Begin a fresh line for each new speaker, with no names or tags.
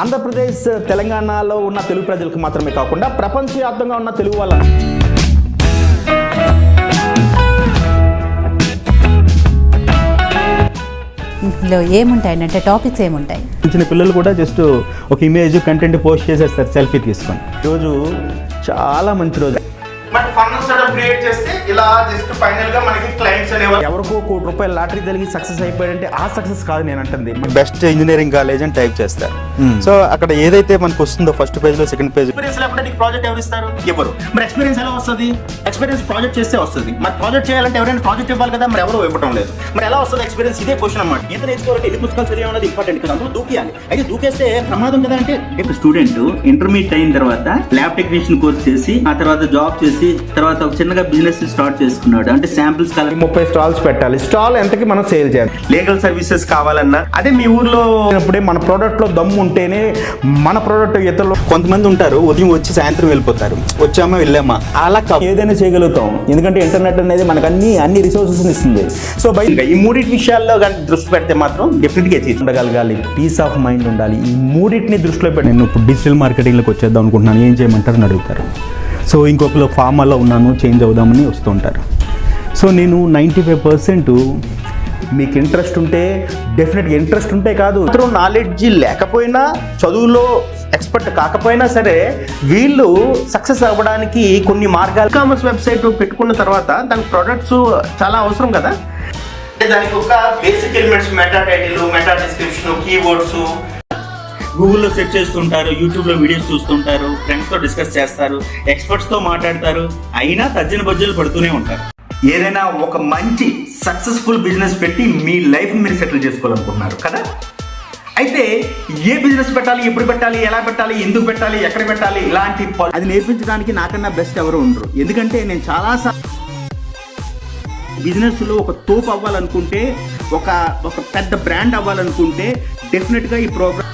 ఆంధ్రప్రదేశ్ తెలంగాణలో ఉన్న తెలుగు ప్రజలకు మాత్రమే కాకుండా ప్రపంచవ్యాప్తంగా ఉన్న తెలుగు వాళ్ళ
ఇందులో ఏముంటాయి అంటే టాపిక్స్ ఏముంటాయి?
చిన్న పిల్లలు కూడా జస్ట్ ఒక ఇమేజ్ కంటెంట్ పోస్ట్ చేసేస్తారు సెల్ఫీ తీసుకొని. ఈరోజు చాలా మంచి రోజు.
సెటప్ క్రియేట్ చేస్తే ఇలా జస్ట్ ఫైనల్గా మనకి క్లయింట్స్ అనేవారు
ఎవరికో కోటి రూపాయలు లాటరీ జరిగి సక్సెస్ అయిపోయాడంటే ఆ సక్సెస్ కాదు నేను అంటుంది. బెస్ట్ ఇంజనీరింగ్ కాలేజ్ అని టైప్ చేస్తారు. సో అక్కడ ఏదైతే మనకు వస్తుందో ఫస్ట్ పేజ్లో సెకండ్ పేజ్
ఎక్స్పీరియన్స్ లేకపోతే నీకు ప్రాజెక్ట్ ఎవరు ఇస్తారు? ఇవ్వరు మరి ఎక్స్పీరియన్స్ ఎలా వస్తుంది? ఎక్స్పీరియన్స్ ప్రాజెక్ట్ చేస్తే వస్తుంది. మరి ప్రాజెక్ట్ చేయాలంటే ఎవరైనా ప్రాజెక్ట్ ఇవ్వాలి కదా? మరి ఎవరు ఇవ్వడం లేదు. మరి ఎలా వస్తుంది ఎక్స్పీరియన్స్ ఇదే క్వశ్చన్ అన్నమాట. ఈత నేర్చుకోవాలంటే ఎన్ని పుస్తకాలు చదివాలన్నది ఇంపార్టెంట్ కదా అందులో దూకియాలి. అయితే దూకేస్తే ప్రమాదం కదా అంటే?
ఇప్పుడు స్టూడెంట్ ఇంటర్మీడియట్ అయిన తర్వాత ల్యాబ్ టెక్నీషియన్ కోర్స్ చేసి ఆ తర్వాత జాబ్ చేసి తర్వాత ఒక చిన్నగా బిజినెస్ స్టార్ట్ చేసుకున్నాడు. అంటే శాంపిల్స్
ముప్పై స్టాల్స్ పెట్టాలి. స్టాల్ ఎంతకి మనం సేల్ చేయాలి?
లీగల్ సర్వీసెస్ కావాలన్నా. అదే మీ ఊర్లో
అప్పుడే మన ప్రోడక్ట్లో దమ్ము ఉంటేనే మన ప్రోడక్ట్ ఇతరులు కొంతమంది ఉంటారు ఉదయం వచ్చి సాయంత్రం వెళ్ళిపోతారు. వచ్చామా వెళ్ళామా? అలా. ఏదైనా చేయగలుగుతాం. ఎందుకంటే ఇంటర్నెట్ అనేది మనకు అన్ని అన్ని రిసోర్సెస్ ఇస్తుంది. సో బై
ఇంకా ఈ మూడింటి విషయాల్లో కానీ దృష్టి పెడితే మాత్రం డెఫినెట్గా
ఉండగలగాలి. పీస్ ఆఫ్ మైండ్ ఉండాలి. ఈ మూడింటిని దృష్టిలో పెట్టి నేను ఇప్పుడు డిజిటల్ మార్కెటింగ్లోకి వచ్చేద్దాం అనుకుంటున్నాను. ఏం చేయమంటారు అని అడుగుతారు. సో ఇంకొకరు ఫార్మర్లో ఉన్నాను చేంజ్ అవుదామని వస్తుంటారు. సో నేను నైంటీ ఫైవ్ పర్సెంట్ మీకు ఇంట్రెస్ట్ ఉంటే డెఫినెట్గా ఇంట్రెస్ట్ ఉంటే కాదు
మాత్రం నాలెడ్జ్ లేకపోయినా చదువులో ఎక్స్పర్ట్ కాకపోయినా సరే వీళ్ళు సక్సెస్ అవ్వడానికి కొన్ని మార్గాలు కామర్స్ వెబ్సైట్ పెట్టుకున్న తర్వాత దాని ప్రొడక్ట్స్ చాలా అవసరం కదా. దానికి ఒక basic elements meta title meta description keywords
గూగుల్లో సెర్చ్ చేస్తుంటారు యూట్యూబ్లో వీడియోస్ చూస్తుంటారు ఫ్రెండ్స్తో డిస్కస్ చేస్తారు ఎక్స్పర్ట్స్తో మాట్లాడతారు అయినా తర్జన బజ్జలు పడుతూనే ఉంటారు.
ఏదైనా ఒక మంచి సక్సెస్ఫుల్ బిజినెస్ పెట్టి మీ లైఫ్ మీరు సెటిల్ చేసుకోవాలనుకుంటున్నారు కదా? అయితే ఏ బిజినెస్ పెట్టాలి ఎప్పుడు పెట్టాలి ఎలా పెట్టాలి ఎందుకు పెట్టాలి ఎక్కడ పెట్టాలి ఇలాంటి
అది నేర్పించడానికి నాకన్నా బెస్ట్ ఎవరు ఉండరు. ఎందుకంటే నేను చాలా
బిజినెస్లో ఒక తోపు అవ్వాలనుకుంటే ఒక ఒక పెద్ద బ్రాండ్ అవ్వాలనుకుంటే డెఫినెట్గా ఈ ప్రోగ్రామ్